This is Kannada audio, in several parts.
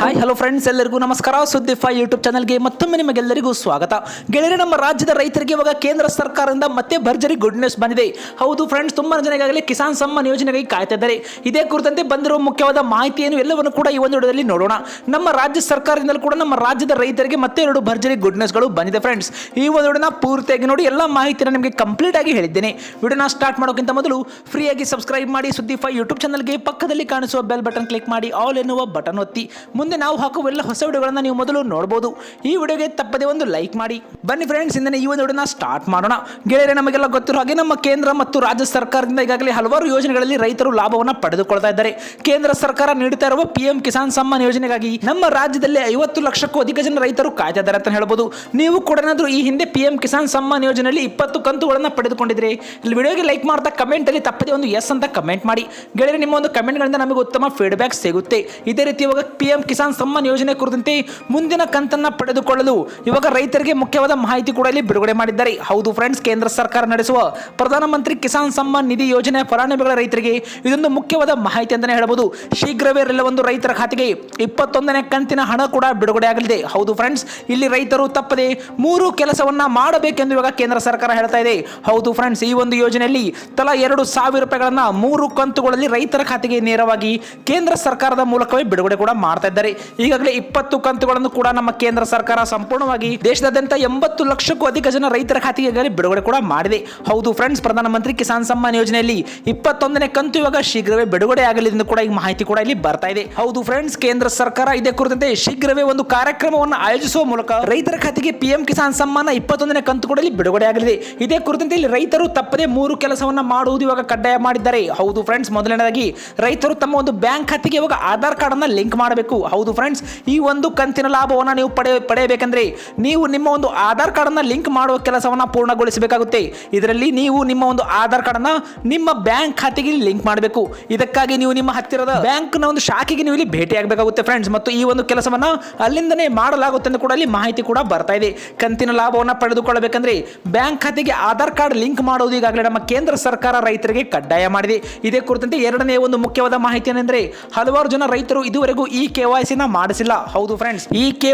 ಹಾಯ್ ಹಲೋ ಫ್ರೆಂಡ್ಸ್ ಎಲ್ಲರಿಗೂ ನಮಸ್ಕಾರ. ಸುದ್ದಿ ಫೈ ಯೂಟ್ಯೂಬ್ ಚಾನಲ್ಗೆ ಮತ್ತೊಮ್ಮೆ ನಿಮಗೆಲ್ಲರಿಗೂ ಸ್ವಾಗತ. ಗೆಳೆಯರೆ, ನಮ್ಮ ರಾಜ್ಯದ ರೈತರಿಗೆ ಇವಾಗ ಕೇಂದ್ರ ಸರ್ಕಾರದಿಂದ ಮತ್ತೆ ಭರ್ಜರಿ ಗುಡ್ ನ್ಯೂಸ್ ಬಂದಿದೆ. ಹೌದು ಫ್ರೆಂಡ್ಸ್ ತುಂಬಾ ಜನ ಕಿಸಾನ್ ಸಮ್ಮಾನ್ ಯೋಜನೆಗಾಗಿ ಕಾಯ್ತಿದ್ದಾರೆ ಇದೇ ಕುರಿತಂತೆ ಬಂದಿರುವ ಮುಖ್ಯವಾದ ಮಾಹಿತಿಯನ್ನು ಎಲ್ಲವನ್ನು ಕೂಡ ಈ ಒಂದು ವಿಡಿಯೋದಲ್ಲಿ ನೋಡೋಣ. ನಮ್ಮ ರಾಜ್ಯ ಸರ್ಕಾರದಿಂದಲೂ ಕೂಡ ನಮ್ಮ ರಾಜ್ಯದ ರೈತರಿಗೆ ಮತ್ತೆ ಎರಡು ಭರ್ಜರಿ ಗುಡ್ ನ್ಯೂಸ್ಗಳು ಬಂದಿದೆ ಫ್ರೆಂಡ್ಸ್ ಈ ಒಂದು ವಿಡಿಯೋನ ಪೂರ್ತಿಯಾಗಿ ನೋಡಿ, ಎಲ್ಲ ಮಾಹಿತಿನ ನಿಮಗೆ ಕಂಪ್ಲೀಟ್ ಆಗಿ ಹೇಳಿದ್ದೇನೆ. ವಿಡಿಯೋನ ಸ್ಟಾರ್ಟ್ ಮಾಡೋಕ್ಕಿಂತ ಮೊದಲು ಫ್ರೀಯಾಗಿ ಸಬ್ಸ್ಕ್ರೈಬ್ ಮಾಡಿ, ಸುದ್ದಿ ಫೈ ಯೂಟ್ಯೂಬ್ ಚಾನಲ್ಗೆ ಪಕ್ಕದಲ್ಲಿ ಕಾಣಿಸುವ ಬೆಲ್ ಬಟನ್ ಕ್ಲಿಕ್ ಮಾಡಿ ಆಲ್ ಎನ್ನುವ ಬಟನ್ ಒತ್ತಿ. ಮುಂದೆ ನಾವು ಹಾಕುವ ಎಲ್ಲ ಹೊಸ ವಿಡಿಯೋಗಳನ್ನು ನೀವು ಮೊದಲು ನೋಡಬಹುದು ಈ ವಿಡಿಯೋಗೆ ತಪ್ಪದೆ ಒಂದು ಲೈಕ್ ಮಾಡಿ. ಬನ್ನಿ ಫ್ರೆಂಡ್ಸ್ ಇಂದನೆ ಈ ಒಂದು ವಿಡಿಯೋನ ಸ್ಟಾರ್ಟ್ ಮಾಡೋಣ. ಗೆಳೆಯರೆ, ನಮಗೆಲ್ಲ ಗೊತ್ತಿರೋ ಹಾಗೆ ನಮ್ಮ ಕೇಂದ್ರ ಮತ್ತು ರಾಜ್ಯ ಸರ್ಕಾರದಿಂದ ಈಗಾಗಲೇ ಹಲವಾರು ಯೋಜನೆಗಳಲ್ಲಿ ರೈತರು ಲಾಭವನ್ನು ಪಡೆದುಕೊಳ್ತಾ ಇದ್ದಾರೆ. ಕೇಂದ್ರ ಸರ್ಕಾರ ನೀಡುತ್ತಾ ಇರುವ ಪಿಎಂ ಕಿಸಾನ್ ಸಮ್ಮಾನ್ ಯೋಜನೆಗಾಗಿ ನಮ್ಮ ರಾಜ್ಯದಲ್ಲಿ ಐವತ್ತು ಲಕ್ಷಕ್ಕೂ ಅಧಿಕ ಜನ ರೈತರು ಕಾಯ್ತಾ ಇದ್ದಾರೆ ಅಂತ ಹೇಳ್ಬೋದು. ನೀವು ಕೂಡ ಏನಾದರೂ ಈ ಹಿಂದೆ ಪಿಎಂ ಕಿಸಾನ್ ಸಮ್ಮಾನ್ ಯೋಜನೆಯಲ್ಲಿ ಇಪ್ಪತ್ತು ಕಂತುಗಳನ್ನು ಪಡೆದುಕೊಂಡಿದ್ರೆ ಇಲ್ಲಿ ವಿಡಿಯೋಗೆ ಲೈಕ್ ಮಾಡ್ತಾ ಕಮೆಂಟ್ ಅಲ್ಲಿ ತಪ್ಪದೆ ಒಂದು ಎಸ್ ಅಂತ ಕಮೆಂಟ್ ಮಾಡಿ. ಗೆಳೆಯರೆ, ನಿಮ್ಮ ಒಂದು ಕಮೆಂಟ್ಗಳಿಂದ ನಮಗೆ ಉತ್ತಮ ಫೀಡ್ಬ್ಯಾಕ್ ಸಿಗುತ್ತೆ. ಇದೇ ರೀತಿ ಇವಾಗ ಪಿ ಎಂ ಕಿಸಾನ್ ಸಮ್ಮಾನ್ ಯೋಜನೆ ಕುರಿತಂತೆ ಮುಂದಿನ ಕಂತನ್ನ ಪಡೆದುಕೊಳ್ಳಲು ಇವಾಗ ರೈತರಿಗೆ ಮುಖ್ಯವಾದ ಮಾಹಿತಿ ಕೂಡ ಇಲ್ಲಿ ಬಿಡುಗಡೆ ಮಾಡಿದ್ದಾರೆ. ಹೌದು ಫ್ರೆಂಡ್ಸ್ ಕೇಂದ್ರ ಸರ್ಕಾರ ನಡೆಸುವ ಪ್ರಧಾನಮಂತ್ರಿ ಕಿಸಾನ್ ಸಮ್ಮಾನ್ ನಿಧಿ ಯೋಜನೆ ಫಲಾನುಭವಿಗಳ ರೈತರಿಗೆ ಇದೊಂದು ಮುಖ್ಯವಾದ ಮಾಹಿತಿ ಅಂತಾನೆ ಹೇಳಬಹುದು ಶೀಘ್ರವೇ ಒಂದು ರೈತರ ಖಾತೆಗೆ ಇಪ್ಪತ್ತೊಂದನೇ ಕಂತಿನ ಹಣ ಕೂಡ ಬಿಡುಗಡೆ ಆಗಲಿದೆ. ಹೌದು ಫ್ರೆಂಡ್ಸ್ ಇಲ್ಲಿ ರೈತರು ತಪ್ಪದೆ ಮೂರು ಕೆಲಸವನ್ನ ಮಾಡಬೇಕೆಂದು ಇವಾಗ ಕೇಂದ್ರ ಸರ್ಕಾರ ಹೇಳ್ತಾ ಇದೆ. ಹೌದು ಫ್ರೆಂಡ್ಸ್ ಈ ಒಂದು ಯೋಜನೆಯಲ್ಲಿ ತಲಾ ಎರಡು ಸಾವಿರ ರೂಪಾಯಿಗಳನ್ನ ಮೂರು ಕಂತುಗಳಲ್ಲಿ ರೈತರ ಖಾತೆಗೆ ನೇರವಾಗಿ ಕೇಂದ್ರ ಸರ್ಕಾರದ ಮೂಲಕವೇ ಬಿಡುಗಡೆ ಕೂಡ ಮಾಡ್ತಾ ಇದ್ದಾರೆ. ಈಗಾಗಲೇ ಇಪ್ಪತ್ತು ಕಂತುಗಳನ್ನು ಕೂಡ ನಮ್ಮ ಕೇಂದ್ರ ಸರ್ಕಾರ ಸಂಪೂರ್ಣವಾಗಿ ದೇಶದಾದ್ಯಂತ ಎಂಬತ್ತು ಲಕ್ಷಕ್ಕೂ ಅಧಿಕ ಜನ ರೈತರ ಖಾತೆಗೆ ಬಿಡುಗಡೆ ಕೂಡ ಮಾಡಿದೆ. ಹೌದು ಫ್ರೆಂಡ್ಸ್ ಪ್ರಧಾನಮಂತ್ರಿ ಕಿಸಾನ್ ಸಮ್ಮಾನ್ ಯೋಜನೆಯಲ್ಲಿ ಇಪ್ಪತ್ತೊಂದನೇ ಕಂತು ಇವಾಗ ಶೀಘ್ರವೇ ಬಿಡುಗಡೆ ಆಗಲಿದೆ ಕೂಡ ಈ ಮಾಹಿತಿ ಕೂಡ ಇಲ್ಲಿ ಬರ್ತಾ ಇದೆ. ಹೌದು ಫ್ರೆಂಡ್ಸ್ ಕೇಂದ್ರ ಸರ್ಕಾರ ಇದೇ ಕುರಿತಂತೆ ಶೀಘ್ರವೇ ಒಂದು ಕಾರ್ಯಕ್ರಮವನ್ನು ಆಯೋಜಿಸುವ ಮೂಲಕ ರೈತರ ಖಾತೆಗೆ ಪಿಎಂ ಕಿಸಾನ್ ಸಮ್ಮಾನ ಇಪ್ಪತ್ತೊಂದನೇ ಕಂತು ಕೂಡ ಇಲ್ಲಿ ಬಿಡುಗಡೆ ಆಗಲಿದೆ. ಇದೇ ಕುರಿತಂತೆ ಇಲ್ಲಿ ರೈತರು ತಪ್ಪದೇ ಮೂರು ಕೆಲಸವನ್ನ ಮಾಡುವುದು ಇವಾಗ ಕಡ್ಡಾಯ ಮಾಡಿದ್ದಾರೆ. ಹೌದು ಫ್ರೆಂಡ್ಸ್ ಮೊದಲನೇದಾಗಿ ರೈತರು ತಮ್ಮ ಒಂದು ಬ್ಯಾಂಕ್ ಖಾತೆಗೆ ಇವಾಗ ಆಧಾರ್ ಕಾರ್ಡ್ ಅನ್ನ ಲಿಂಕ್ ಮಾಡಬೇಕು. ಹೌದು ಫ್ರೆಂಡ್ಸ್ ಈ ಒಂದು ಕಂತಿನ ಲಾಭವನ್ನು ನೀವು ಪಡೆ, ಪಡೆಯಬೇಕಂದ್ರೆ ನೀವು ನಿಮ್ಮ ಒಂದು ಆಧಾರ್ ಕಾರ್ಡನ್ನು ಲಿಂಕ್ ಮಾಡುವ ಕೆಲಸವನ್ನು ಪೂರ್ಣಗೊಳಿಸಬೇಕಾಗುತ್ತೆ. ಇದರಲ್ಲಿ ನೀವು ನಿಮ್ಮ ಒಂದು ಆಧಾರ್ ಕಾರ್ಡನ್ನು ನಿಮ್ಮ ಬ್ಯಾಂಕ್ ಖಾತೆಗೆ ಲಿಂಕ್ ಮಾಡಬೇಕು. ಇದಕ್ಕಾಗಿ ನೀವು ನಿಮ್ಮ ಹತ್ತಿರದ ಬ್ಯಾಂಕ್ನ ಒಂದು ಶಾಖೆಗೆ ನೀವು ಇಲ್ಲಿ ಭೇಟಿ ಆಗಬೇಕಾಗುತ್ತೆ ಫ್ರೆಂಡ್ಸ್ ಮತ್ತು ಈ ಒಂದು ಕೆಲಸವನ್ನು ಅಲ್ಲಿಂದನೇ ಮಾಡಲಾಗುತ್ತೆ ಅಂತ ಕೂಡ ಇಲ್ಲಿ ಮಾಹಿತಿ ಕೂಡ ಬರ್ತಾ ಇದೆ. ಕಂತಿನ ಲಾಭವನ್ನು ಪಡೆದುಕೊಳ್ಳಬೇಕಂದ್ರೆ ಬ್ಯಾಂಕ್ ಖಾತೆಗೆ ಆಧಾರ್ ಕಾರ್ಡ್ ಲಿಂಕ್ ಮಾಡುವುದು ಈಗಾಗಲೇ ನಮ್ಮ ಕೇಂದ್ರ ಸರ್ಕಾರ ರೈತರಿಗೆ ಕಡ್ಡಾಯ ಮಾಡಿದೆ. ಇದೇ ಕುರಿತಂತೆ ಎರಡನೇ ಒಂದು ಮುಖ್ಯವಾದ ಮಾಹಿತಿ ಏನೆಂದರೆ ಹಲವಾರು ಜನ ರೈತರು ಇದುವರೆಗೂ ಈ ಕೆ ಸಿನ ಮಾಡಿಸಿಲ್ಲ. ಹೌದು ಫ್ರೆಂಡ್ಸ್ ಈ ಕೆ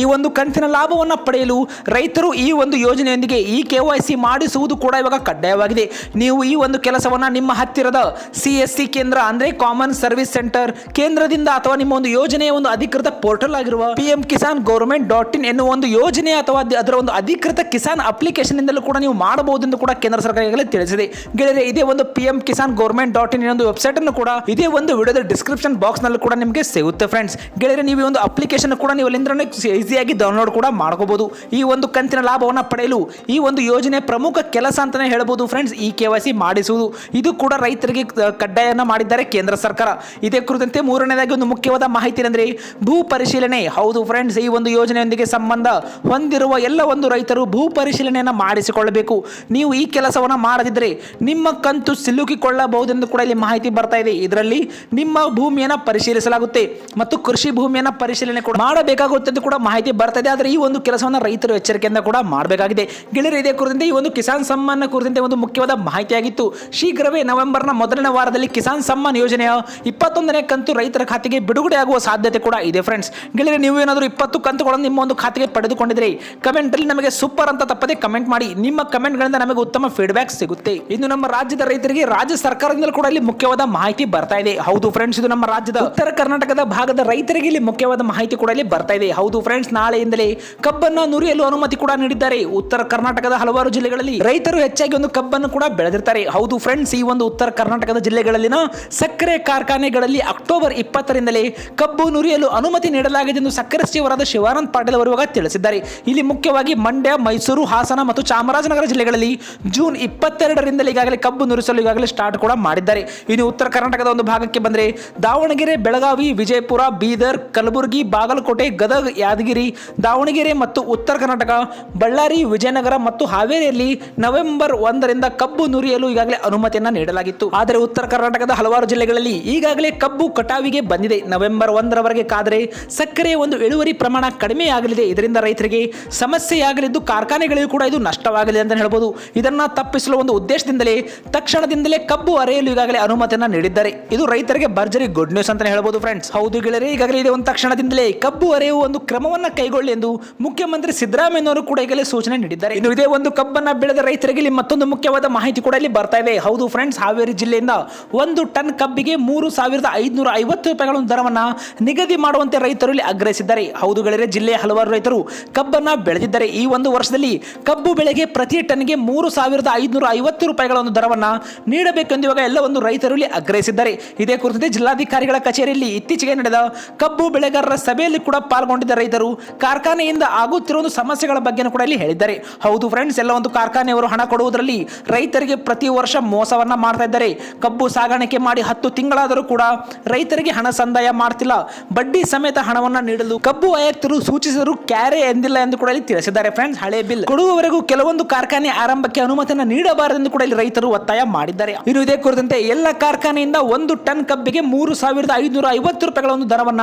ಈ ಒಂದು ಕಂತಿನ ಲಾಭವನ್ನ ಪಡೆಯಲು ರೈತರು ಈ ಒಂದು ಯೋಜನೆಯೊಂದಿಗೆ ಈ ಕೆ ಮಾಡಿಸುವುದು ಕೂಡ ಇವಾಗ ಕಡ್ಡಾಯವಾಗಿದೆ. ನೀವು ಈ ಒಂದು ಕೆಲಸವನ್ನ ನಿಮ್ಮ ಹತ್ತಿರದ ಸಿ ಎಸ್ ಸಿ ಕೇಂದ್ರ ಅಂದ್ರೆ ಕಾಮನ್ ಸರ್ವಿಸ್ ಸೆಂಟರ್ ಕೇಂದ್ರದಿಂದ ಅಥವಾ ನಿಮ್ಮ ಒಂದು ಯೋಜನೆಯ ಒಂದು ಅಧಿಕೃತ ಪೋರ್ಟಲ್ ಆಗಿರುವ P M Kisan government dot in ಎನ್ನುವ ಒಂದು ಯೋಜನೆ ಅಥವಾ ಅದರ ಒಂದು ಅಧಿಕೃತ ಕಿಸಾನ್ ಅಪ್ಲಿಕೇಶನ್ ಇಂದಲೂ ಕೂಡ ನೀವು ಮಾಡಬಹುದು ಎಂದು ಕೂಡ ಕೇಂದ್ರ ಸರ್ಕಾರ ಈಗಾಗಲೇ ತಿಳಿಸಿದೆ. ಗೆಳೆಯರೆ, ಇದೇ ಒಂದು P M Kisan government dot in ಒಂದು ವೆಬ್ಸೈಟ್ ಅನ್ನು ಕೂಡ ಇದೇ ಒಂದು ವಿಡಿಯೋದ ಡಿಸ್ಕ್ರಿಪ್ಷನ್ ಬಾಕ್ಸ್ನಲ್ಲಿ ಕೂಡ ನಿಮಗೆ ಸಿಗುತ್ತೆ ಫ್ರೆಂಡ್ಸ್ ಗೆಳೆಯರೆ, ನೀವು ಒಂದು ಅಪ್ಲಿಕೇಶನ್ ಕೂಡ ನೀವು ಅಲ್ಲಿಂದ ಈಸಿಯಾಗಿ ಡೌನ್ಲೋಡ್ ಕೂಡ ಮಾಡ್ಕೋಬಹುದು ಈ ಒಂದು ಕಂತಿನ ಲಾಭವನ್ನು ಪಡೆಯಲು ಈ ಒಂದು ಯೋಜನೆ ಪ್ರಮುಖ ಕೆಲಸ ಅಂತಲೇ ಹೇಳ್ಬೋದು ಫ್ರೆಂಡ್ಸ್ ಈ ಕೆ ವೈ ಸಿ ಮಾಡಿಸುವುದು. ಇದು ಕೂಡ ರೈತರಿಗೆ ಕಡ್ಡಾಯವನ್ನು ಮಾಡಿದ್ದಾರೆ ಕೇಂದ್ರ ಸರ್ಕಾರ. ಇದೇ ಕುರಿತಂತೆ ಮೂರನೇದಾಗಿ ಒಂದು ಮುಖ್ಯವಾದ ಮಾಹಿತಿ ಅಂದರೆ ಭೂ ಪರಿಶೀಲನೆ. ಹೌದು ಫ್ರೆಂಡ್ಸ್ ಈ ಒಂದು ಯೋಜನೆಯೊಂದಿಗೆ ಸಂಬಂಧ ಹೊಂದಿರುವ ಎಲ್ಲ ಒಂದು ರೈತರು ಭೂ ಪರಿಶೀಲನೆಯನ್ನು ಮಾಡಿಸಿಕೊಳ್ಳಬೇಕು. ನೀವು ಈ ಕೆಲಸವನ್ನು ಮಾಡದಿದ್ದರೆ ನಿಮ್ಮ ಕಂತು ಸಿಲುಕಿಕೊಳ್ಳಬಹುದೆಂದು ಕೂಡ ಇಲ್ಲಿ ಮಾಹಿತಿ ಬರ್ತಾ ಇದೆ. ಇದರಲ್ಲಿ ನಿಮ್ಮ ಭೂಮಿಯನ್ನು ಪರಿಶೀಲಿಸಲಾಗುತ್ತೆ. ಮತ್ತು ಕೃಷಿ ಭೂಮಿಯನ್ನ ಪರಿಶೀಲನೆ ಕೂಡ ಮಾಡಬೇಕಾಗುತ್ತದೆ ಕೂಡ ಮಾಹಿತಿ ಬರ್ತದೆ. ಆದರೆ ಈ ಒಂದು ಕೆಲಸವನ್ನು ರೈತರು ಎಚ್ಚರಿಕೆಯಿಂದ ಕೂಡ ಮಾಡಬೇಕಾಗಿದೆ. ಗೆಳೆಯರು, ಇದೇ ಕುರಿತಂತೆ ಈ ಒಂದು ಕಿಸಾನ್ ಸಮ್ಮಾನ್ ಕುರಿತಂತೆ ಒಂದು ಮುಖ್ಯವಾದ ಮಾಹಿತಿಯಾಗಿತ್ತು. ಶೀಘ್ರವೇ ನವೆಂಬರ್ನ ಮೊದಲನೇ ವಾರದಲ್ಲಿ ಕಿಸಾನ್ ಸಮ್ಮಾನ್ ಯೋಜನೆಯ ಇಪ್ಪತ್ತೊಂದನೇ ಕಂತು ರೈತರ ಖಾತೆಗೆ ಬಿಡುಗಡೆ ಆಗುವ ಸಾಧ್ಯತೆ ಕೂಡ ಇದೆ ಫ್ರೆಂಡ್ಸ್ ಗೆಳೆಯರೆ, ನೀವು ಏನಾದರೂ ಇಪ್ಪತ್ತು ಕಂತುಗಳನ್ನು ನಿಮ್ಮ ಒಂದು ಖಾತೆಗೆ ಪಡೆದುಕೊಂಡಿದ್ರಿ ಕಮೆಂಟ್ ಅಲ್ಲಿ ನಮಗೆ ಸೂಪರ್ ಅಂತ ತಪ್ಪದೆ ಕಮೆಂಟ್ ಮಾಡಿ. ನಿಮ್ಮ ಕಮೆಂಟ್ಗಳಿಂದ ನಮಗೆ ಉತ್ತಮ ಫೀಡ್ಬ್ಯಾಕ್ ಸಿಗುತ್ತೆ. ಇನ್ನು ನಮ್ಮ ರಾಜ್ಯದ ರೈತರಿಗೆ ರಾಜ್ಯ ಸರ್ಕಾರದಿಂದಲೂ ಕೂಡ ಇಲ್ಲಿ ಮುಖ್ಯವಾದ ಮಾಹಿತಿ ಬರ್ತಾ ಇದೆ. ಹೌದು ಫ್ರೆಂಡ್ಸ್ ಇದು ನಮ್ಮ ರಾಜ್ಯದ ಉತ್ತರ ಕರ್ನಾಟಕದ ಭಾಗದ ರೈತರಿಗೆ ಇಲ್ಲಿ ಮುಖ್ಯವಾದ ಮಾಹಿತಿ ಕೂಡ ಇಲ್ಲಿ ಬರ್ತಾ ಇದೆ. ಹೌದು ಫ್ರೆಂಡ್ಸ್ ನಾಳೆಯಿಂದಲೇ ಕಬ್ಬನ್ನು ನುರಿಯಲು ಅನುಮತಿ ಕೂಡ ನೀಡಿದ್ದಾರೆ. ಉತ್ತರ ಕರ್ನಾಟಕದ ಹಲವಾರು ಜಿಲ್ಲೆಗಳಲ್ಲಿ ರೈತರು ಹೆಚ್ಚಾಗಿ ಒಂದು ಕಬ್ಬನ್ನು ಕೂಡ ಬೆಳೆದಿರ್ತಾರೆ. ಹೌದು ಫ್ರೆಂಡ್ಸ್ ಈ ಒಂದು ಉತ್ತರ ಕರ್ನಾಟಕದ ಜಿಲ್ಲೆಗಳಲ್ಲಿನ ಸಕ್ಕರೆ ಕಾರ್ಖಾನೆಗಳಲ್ಲಿ ಅಕ್ಟೋಬರ್ ಇಪ್ಪತ್ತರಿಂದಲೇ ಕಬ್ಬು ನುರಿಯಲು ಅನುಮತಿ ನೀಡಲಾಗಿದೆ ಎಂದು ಸಕ್ಕರೆ ಸಚಿವರಾದ ಶಿವಾನಂದ ಪಾಟೀಲ್ ಅವರು ಇವಾಗ ತಿಳಿಸಿದ್ದಾರೆ. ಇಲ್ಲಿ ಮುಖ್ಯವಾಗಿ ಮಂಡ್ಯ, ಮೈಸೂರು, ಹಾಸನ ಮತ್ತು ಚಾಮರಾಜನಗರ ಜಿಲ್ಲೆಗಳಲ್ಲಿ ಜೂನ್ ಇಪ್ಪತ್ತೆರಡರಿಂದಲೇ ಈಗಾಗಲೇ ಕಬ್ಬು ನುರಿಸಲು ಈಗಾಗಲೇ ಸ್ಟಾರ್ಟ್ ಕೂಡ ಮಾಡಿದ್ದಾರೆ. ಇನ್ನು ಉತ್ತರ ಕರ್ನಾಟಕದ ಒಂದು ಭಾಗಕ್ಕೆ ಬಂದರೆ ದಾವಣಗೆರೆ, ಬೆಳಗಾವಿ, ವಿಜಯಪುರ ಬೀದರ್, ಕಲಬುರಗಿ, ಬಾಗಲಕೋಟೆ, ಗದಗ, ಯಾದಗಿರಿ, ದಾವಣಗೆರೆ ಮತ್ತು ಉತ್ತರ ಕರ್ನಾಟಕ, ಬಳ್ಳಾರಿ, ವಿಜಯನಗರ ಮತ್ತು ಹಾವೇರಿಯಲ್ಲಿ ನವೆಂಬರ್ ಒಂದರಿಂದ ಕಬ್ಬು ನುರಿಯಲು ಈಗಾಗಲೇ ಅನುಮತಿಯನ್ನು ನೀಡಲಾಗಿತ್ತು. ಆದರೆ ಉತ್ತರ ಕರ್ನಾಟಕದ ಹಲವಾರು ಜಿಲ್ಲೆಗಳಲ್ಲಿ ಈಗಾಗಲೇ ಕಬ್ಬು ಕಟಾವಿಗೆ ಬಂದಿದೆ. ನವೆಂಬರ್ ಒಂದರವರೆಗೆ ಕಾದರೆ ಸಕ್ಕರೆ ಒಂದು ಇಳುವರಿ ಪ್ರಮಾಣ ಕಡಿಮೆಯಾಗಲಿದೆ. ಇದರಿಂದ ರೈತರಿಗೆ ಸಮಸ್ಯೆಯಾಗಲಿದ್ದು ಕಾರ್ಖಾನೆಗಳಿಗೂ ಕೂಡ ಇದು ನಷ್ಟವಾಗಲಿದೆ ಅಂತ ಹೇಳಬಹುದು ಇದನ್ನು ತಪ್ಪಿಸಲು ಒಂದು ಉದ್ದೇಶದಿಂದಲೇ ತಕ್ಷಣದಿಂದಲೇ ಕಬ್ಬು ಅರೆಯಲು ಈಗಾಗಲೇ ಅನುಮತಿಯನ್ನು ನೀಡಿದ್ದಾರೆ. ಇದು ರೈತರಿಗೆ ಭರ್ಜರಿ ಗುಡ್ ನ್ಯೂಸ್ ಅಂತ ಹೇಳಬಹುದು ಫ್ರೆಂಡ್ಸ್ ಹೌದು ಗೆಳೆಯರೆ ಈಗಾಗಲೇ ಒಂದು ತಕ್ಷಣದಿಂದಲೇ. ಕಬ್ಬು ಅರೆಯುವ ಒಂದು ಕ್ರಮವನ್ನು ಕೈಗೊಳ್ಳಿ ಎಂದು ಮುಖ್ಯಮಂತ್ರಿ ಸಿದ್ದರಾಮಯ್ಯನವರು ಕೂಡ ಈಗಲೇ ಸೂಚನೆ ನೀಡಿದ್ದಾರೆ. ಇನ್ನು ಇದೇ ಒಂದು ಕಬ್ಬನ್ನು ಬೆಳೆದ ರೈತರಿಗೆ ಇಲ್ಲಿ ಮತ್ತೊಂದು ಮುಖ್ಯವಾದ ಮಾಹಿತಿ ಕೂಡ ಇಲ್ಲಿ ಬರ್ತಾ ಇದೆ. ಹೌದು ಫ್ರೆಂಡ್ಸ್ ಹಾವೇರಿ ಜಿಲ್ಲೆಯಿಂದ ಒಂದು ಟನ್ ಕಬ್ಬಿಗೆ ಮೂರು ಸಾವಿರದ ಐದುನೂರ ಐವತ್ತು ರೂಪಾಯಿಗಳ ದರವನ್ನ ನಿಗದಿ ಮಾಡುವಂತೆ ರೈತರು ಇಲ್ಲಿ ಆಗ್ರಹಿಸಿದ್ದಾರೆ. ಹೌದು ಗೆಳೆಯರೆ, ಜಿಲ್ಲೆಯ ಹಲವಾರು ರೈತರು ಕಬ್ಬನ್ನು ಬೆಳೆದಿದ್ದಾರೆ. ಈ ಒಂದು ವರ್ಷದಲ್ಲಿ ಕಬ್ಬು ಬೆಳೆಗೆ ಪ್ರತಿ ಟನ್ಗೆ ಮೂರು ಸಾವಿರದ ಐದುನೂರ ಐವತ್ತು ರೂಪಾಯಿಗಳ ಒಂದು ದರವನ್ನು ನೀಡಬೇಕೆಂದು ಇವಾಗ ಎಲ್ಲ ಒಂದು ರೈತರು ಇಲ್ಲಿ ಆಗ್ರಹಿಸಿದ್ದಾರೆ. ಇದೇ ಕುರಿತಂತೆ ಜಿಲ್ಲಾಧಿಕಾರಿಗಳ ಕಚೇರಿಯಲ್ಲಿ ಇತ್ತೀಚೆಗೆ ನಡೆದ ಕಬ್ಬು ಬೆಳೆಗಾರರ ಸಭೆಯಲ್ಲಿ ಕೂಡ ಪಾಲ್ಗೊಂಡಿದ್ದ ರೈತರು ಕಾರ್ಖಾನೆಯಿಂದ ಆಗುತ್ತಿರುವ ಸಮಸ್ಯೆಗಳ ಬಗ್ಗೆನೂ ಕೂಡ ಇಲ್ಲಿ ಹೇಳಿದ್ದಾರೆ. ಹೌದು ಫ್ರೆಂಡ್ಸ್ ಎಲ್ಲ ಒಂದು ಕಾರ್ಖಾನೆಯವರು ಹಣ ಕೊಡುವುದರಲ್ಲಿ ರೈತರಿಗೆ ಪ್ರತಿ ವರ್ಷ ಮೋಸವನ್ನ ಮಾಡ್ತಾ ಇದ್ದಾರೆ. ಕಬ್ಬು ಸಾಗಾಣಿಕೆ ಮಾಡಿ ಹತ್ತು ತಿಂಗಳಾದರೂ ಕೂಡ ರೈತರಿಗೆ ಹಣ ಸಂದಾಯ ಮಾಡ್ತಿಲ್ಲ. ಬಡ್ಡಿ ಸಮೇತ ಹಣವನ್ನ ನೀಡಲು ಕಬ್ಬು ಆಯುಕ್ತರು ಸೂಚಿಸಿದರು ಕ್ಯಾರೆ ಎಂದಿಲ್ಲ ಎಂದು ಕೂಡ ಇಲ್ಲಿ ತಿಳಿಸಿದ್ದಾರೆ ಫ್ರೆಂಡ್ಸ್ ಹಳೆ ಬಿಲ್ ಕೊಡುವವರೆಗೂ ಕೆಲವೊಂದು ಕಾರ್ಖಾನೆ ಆರಂಭಕ್ಕೆ ಅನುಮತಿಯನ್ನು ನೀಡಬಾರದೆಂದು ಕೂಡ ಇಲ್ಲಿ ರೈತರು ಒತ್ತಾಯ ಮಾಡಿದ್ದಾರೆ. ಇನ್ನು ಇದೇ ಕುರಿತಂತೆ ಎಲ್ಲ ಕಾರ್ಖಾನೆಯಿಂದ ಒಂದು ಟನ್ ಕಬ್ಬಿಗೆ ಮೂರು ಸಾವಿರದ ಐದುನೂರ ಐವತ್ತು ರೂಪಾಯಿಗಳ ಒಂದು ದರವನ್ನ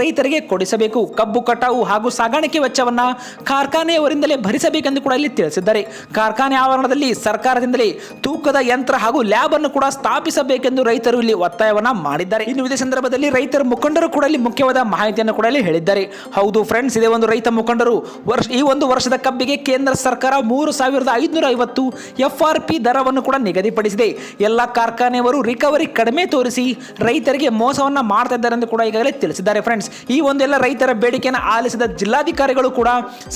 ರೈತರಿಗೆ ಕೊಡಿಸಬೇಕು. ಕಬ್ಬು ಕಟಾವು ಹಾಗೂ ಸಾಗಾಣಿಕೆ ವೆಚ್ಚವನ್ನ ಕಾರ್ಖಾನೆಯವರಿಂದಲೇ ಭರಿಸಬೇಕೆಂದು ಕೂಡ ಇಲ್ಲಿ ತಿಳಿಸಿದ್ದಾರೆ. ಕಾರ್ಖಾನೆ ಆವರಣದಲ್ಲಿ ಸರ್ಕಾರದಿಂದಲೇ ತೂಕದ ಯಂತ್ರ ಹಾಗೂ ಲ್ಯಾಬ್ ಅನ್ನು ಕೂಡ ಸ್ಥಾಪಿಸಬೇಕೆಂದು ರೈತರು ಇಲ್ಲಿ ಒತ್ತಾಯವನ್ನ ಮಾಡಿದ್ದಾರೆ. ಇನ್ನು ಇದೇ ಸಂದರ್ಭದಲ್ಲಿ ರೈತರ ಮುಖಂಡರು ಕೂಡ ಇಲ್ಲಿ ಮುಖ್ಯವಾದ ಮಾಹಿತಿಯನ್ನು ಕೂಡ ಇಲ್ಲಿ ಹೇಳಿದ್ದಾರೆ. ಹೌದು ಫ್ರೆಂಡ್ಸ್ ಇದೇ ಒಂದು ರೈತ ಮುಖಂಡರು. ವರ್ಷ, ಈ ಒಂದು ವರ್ಷದ ಕಬ್ಬಿಗೆ ಕೇಂದ್ರ ಸರ್ಕಾರ ಮೂರು ಸಾವಿರದ ಐದುನೂರ ಐವತ್ತು ಎಫ್ ಆರ್ ಪಿ ದರವನ್ನು ಕೂಡ ನಿಗದಿಪಡಿಸಿದೆ. ಎಲ್ಲ ಕಾರ್ಖಾನೆಯವರು ರಿಕವರಿ ಕಡಿಮೆ ತೋರಿಸಿ ರೈತರಿಗೆ ಮೋಸವನ್ನ ಮಾಡ್ತಾ ಇದ್ದಾರೆ ಎಂದು ಕೂಡ ಈಗಾಗಲೇ ತಿಳಿಸಿದ್ದಾರೆ. ಫ್ರೆಂಡ್ಸ್ ಈ ಒಂದೆಲ್ಲ ರೈತರ ಬೇಡಿಕೆಯನ್ನು ಆಲಿಸಿದ ಜಿಲ್ಲಾಧಿಕಾರಿಗಳು ಕೂಡ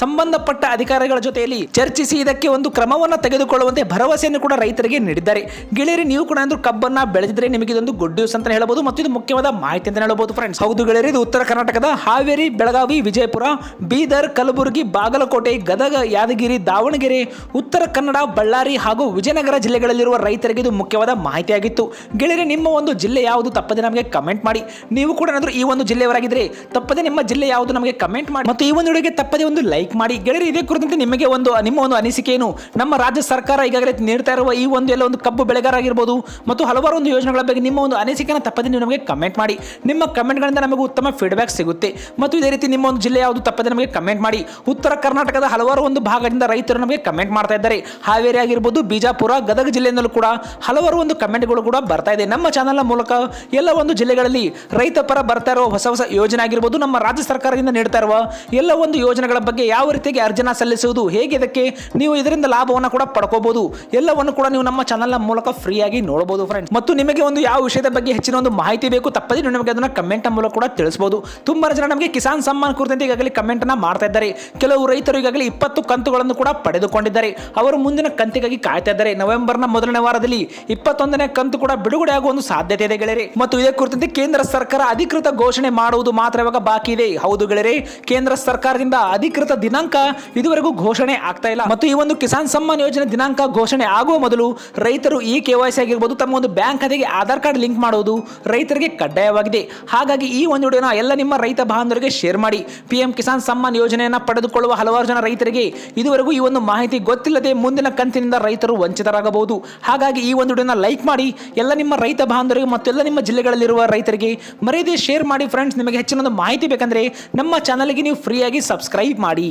ಸಂಬಂಧಪಟ್ಟ ಅಧಿಕಾರಿಗಳ ಜೊತೆಯಲ್ಲಿ ಚರ್ಚಿಸಿ ಇದಕ್ಕೆ ಒಂದು ಕ್ರಮವನ್ನು ತೆಗೆದುಕೊಳ್ಳುವಂತೆ ಭರವಸೆಯನ್ನು ಕೂಡ ರೈತರಿಗೆ ನೀಡಿದ್ದಾರೆ. ಗೆಳೆಯರಿ, ನೀವು ಕೂಡ ಅಂದ್ರೆ ಕಬ್ಬನ್ನ ಬೆಳೆದಿದ್ರೆ ನಿಮಗೆ ಇದೊಂದು ಗುಡ್ ನ್ಯೂಸ್ ಅಂತ ಹೇಳಬಹುದು ಮತ್ತು ಇದು ಮುಖ್ಯವಾದ ಮಾಹಿತಿ ಅಂತ ಹೇಳಬಹುದು ಫ್ರೆಂಡ್ಸ್ ಹೌದು ಗೆಳೆಯರಿ, ಇದು ಉತ್ತರ ಕರ್ನಾಟಕದ ಹಾವೇರಿ, ಬೆಳಗಾವಿ, ವಿಜಯಪುರ, ಬೀದರ್, ಕಲಬುರಗಿ, ಬಾಗಲಕೋಟೆ, ಗದಗ, ಯಾದಗಿರಿ, ದಾವಣಗೆರೆ, ಉತ್ತರ ಕನ್ನಡ, ಬಳ್ಳಾರಿ ಹಾಗೂ ವಿಜಯನಗರ ಜಿಲ್ಲೆಗಳಲ್ಲಿರುವ ರೈತರಿಗೆ ಇದು ಮುಖ್ಯವಾದ ಮಾಹಿತಿಯಾಗಿತ್ತು. ಗೆಳೆಯರಿ, ನಿಮ್ಮ ಒಂದು ಜಿಲ್ಲೆ ಯಾವುದು ತಪ್ಪದೆ ನಮಗೆ ಕಮೆಂಟ್ ಮಾಡಿ. ನೀವು ಕೂಡ ಏನಾದರೂ ಈ ಒಂದು ಜಿಲ್ಲೆಯವರಾಗಿದ್ರೆ ತಪ್ಪದೆ ನಿಮ್ಮ ಜಿಲ್ಲೆ ಯಾವುದು ನಮಗೆ ಕಮೆಂಟ್ ಮಾಡಿ. ಮತ್ತು ಈ ಒಂದು ವಿಡಿಯೋಗೆ ತಪ್ಪದೆ ಒಂದು ಲೈಕ್ ಮಾಡಿ. ಗೆಳೆಯರು, ಇದೇ ಕುರಿತಂತೆ ನಿಮಗೆ ಒಂದು, ನಿಮ್ಮ ಒಂದು ಅನಿಸಿಕೆ ಏನು? ನಮ್ಮ ರಾಜ್ಯ ಸರ್ಕಾರ ಈಗಾಗಲೇ ನೀಡ್ತಾ ಇರುವ ಈ ಒಂದು ಎಲ್ಲ ಒಂದು ಕಬ್ಬು ಬೆಳೆಗಾರ ಆಗಿರ್ಬೋದು ಮತ್ತು ಹಲವಾರು ಒಂದು ಯೋಜನೆಗಳ ಬಗ್ಗೆ ನಿಮ್ಮ ಒಂದು ಅನಿಸಿಕೆಯನ್ನು ತಪ್ಪದೆ ನೀವು ನಮಗೆ ಕಮೆಂಟ್ ಮಾಡಿ. ನಿಮ್ಮ ಕಮೆಂಟ್ಗಳಿಂದ ನಮಗೆ ಉತ್ತಮ ಫೀಡ್ಬ್ಯಾಕ್ ಸಿಗುತ್ತೆ. ಮತ್ತು ಇದೇ ರೀತಿ ನಿಮ್ಮ ಒಂದು ಜಿಲ್ಲೆ ಯಾವುದು ತಪ್ಪದೆ ನಮಗೆ ಕಮೆಂಟ್ ಮಾಡಿ. ಉತ್ತರ ಕರ್ನಾಟಕದ ಹಲವಾರು ಒಂದು ಭಾಗದಿಂದ ರೈತರು ನಮಗೆ ಕಮೆಂಟ್ ಮಾಡ್ತಾ ಇದ್ದಾರೆ. ಹಾವೇರಿ ಆಗಿರ್ಬೋದು, ಬಿಜಾಪುರ, ಗದಗ ಜಿಲ್ಲೆಯಿಂದಲೂ ಕೂಡ ಹಲವಾರು ಒಂದು ಕಮೆಂಟ್ಗಳು ಕೂಡ ಬರ್ತಾ ಇದೆ. ನಮ್ಮ ಚಾನಲ್ನ ಮೂಲಕ ಎಲ್ಲ ಒಂದು ಜಿಲ್ಲೆಗಳಲ್ಲಿ ರೈತ ಪರ ಬರ್ತಾ ಇರುವ ಹೊಸ ಹೊಸ ಯೋಜನೆ ಆಗಿರ್ಬೋದು, ನಮ್ಮ ರಾಜ್ಯ ಸರ್ಕಾರದಿಂದ ನೀಡ್ತಾ ಇರುವ ಎಲ್ಲ ಒಂದು ಯೋಜನೆಗಳ ಬಗ್ಗೆ ಯಾವ ರೀತಿಯಾಗಿ ಅರ್ಜಿನ ಸಲ್ಲಿಸುವುದು, ಹೇಗೆ ಇದಕ್ಕೆ ನೀವು ಇದರಿಂದ ಲಾಭವನ್ನು ಕೂಡ ಪಡ್ಕೋಬಹುದು ಎಲ್ಲವನ್ನು ಕೂಡ ನೀವು ನಮ್ಮ ಚಾನಲ್ನ ಮೂಲಕ ಫ್ರೀಯಾಗಿ ನೋಡಬಹುದು ಫ್ರೆಂಡ್ಸ್ ಮತ್ತು ನಿಮಗೆ ಒಂದು ಯಾವ ವಿಷಯದ ಬಗ್ಗೆ ಹೆಚ್ಚಿನ ಒಂದು ಮಾಹಿತಿ ಬೇಕು, ತಪ್ಪದೇ ನೀವು ಅದನ್ನು ಕಮೆಂಟ್ ಮೂಲಕ ಕೂಡ ತಿಳಿಸಬಹುದು ತುಂಬಾ ಜನ ನಮಗೆ ಕಿಸಾನ್ ಸಮ್ಮಾನ್ ಕುರಿತಂತೆ ಈಗಾಗಲೇ ಕಮೆಂಟ್ ಅನ್ನ ಮಾಡ್ತಾ ಇದ್ದಾರೆ. ಕೆಲವು ರೈತರು ಈಗಾಗಲೇ ಇಪ್ಪತ್ತು ಕಂತುಗಳನ್ನು ಕೂಡ ಪಡೆದುಕೊಂಡಿದ್ದಾರೆ. ಅವರು ಮುಂದಿನ ಕಂತಿಗಾಗಿ ಕಾಯ್ತಾ ಇದ್ದಾರೆ. ನವೆಂಬರ್ನ ಮೊದಲನೇ ವಾರದಲ್ಲಿ ಇಪ್ಪತ್ತೊಂದನೇ ಕಂತು ಕೂಡ ಬಿಡುಗಡೆ ಆಗುವ ಒಂದು ಸಾಧ್ಯತೆ ಇದೆ ಗೆಳೆಯರೆ. ಮತ್ತು ಇದೇ ಕುರಿತಂತೆ ಕೇಂದ್ರ ಸರ್ಕಾರ ಅಧಿಕೃತ ಘೋಷಣೆ ಮಾಡುವುದು ಮಾತ್ರ ಇವಾಗ ಬಾಕಿ ಇದೆ. ಹೌದು ಗೆಳೆಯರೇ, ಕೇಂದ್ರ ಸರ್ಕಾರದಿಂದ ಅಧಿಕೃತ ದಿನಾಂಕ ಇದುವರೆಗೂ ಘೋಷಣೆ ಆಗ್ತಾ ಇಲ್ಲ. ಮತ್ತು ಈ ಒಂದು ಕಿಸಾನ್ ಸಮ್ಮಾನ್ ಯೋಜನೆ ದಿನಾಂಕ ಘೋಷಣೆ ಆಗುವ ಮೊದಲು ರೈತರು ಈ ಕೆ ವೈ ಸಿ ಆಗಿರ್ಬೋದು ತಮ್ಮ ಒಂದು ಬ್ಯಾಂಕ್ ಖಾತೆಗೆ ಆಧಾರ್ ಕಾರ್ಡ್ ಲಿಂಕ್ ಮಾಡುವುದು ರೈತರಿಗೆ ಕಡ್ಡಾಯವಾಗಿದೆ. ಹಾಗಾಗಿ ಈ ಒಂದು ವಿಡಿಯೋನ ಎಲ್ಲ ನಿಮ್ಮ ರೈತ ಬಾಂಧವರಿಗೆ ಶೇರ್ ಮಾಡಿ. ಪಿ ಕಿಸಾನ್ ಸಮ್ಮಾನ್ ಯೋಜನೆಯನ್ನು ಪಡೆದುಕೊಳ್ಳುವ ಹಲವಾರು ಜನ ರೈತರಿಗೆ ಇದುವರೆಗೂ ಈ ಒಂದು ಮಾಹಿತಿ ಗೊತ್ತಿಲ್ಲದೆ ಮುಂದಿನ ಕಂತಿನಿಂದ ರೈತರು ವಂಚಿತರಾಗಬಹುದು. ಹಾಗಾಗಿ ಈ ಒಂದು ವಿಡಿಯೋನ ಲೈಕ್ ಮಾಡಿ. ಎಲ್ಲ ನಿಮ್ಮ ರೈತ ಬಾಂಧವರಿಗೆ ಮತ್ತು ಎಲ್ಲ ನಿಮ್ಮ ಜಿಲ್ಲೆಗಳಲ್ಲಿರುವ ರೈತರಿಗೆ ಮರೆಯದೇ ಶೇರ್ ಮಾಡಿ. ಫ್ರೆಂಡ್ಸ್ ನಿಮಗೆ ಹೆಚ್ಚಿನ ಒಂದು ಮಾಹಿತಿ ಬೇಕಂದ್ರೆ ನಮ್ಮ ಚಾನಲ್ಗೆ ನೀವು ಫ್ರೀಯಾಗಿ ಸಬ್ಸ್ಕ್ರೈಬ್ ಮಾಡಿ.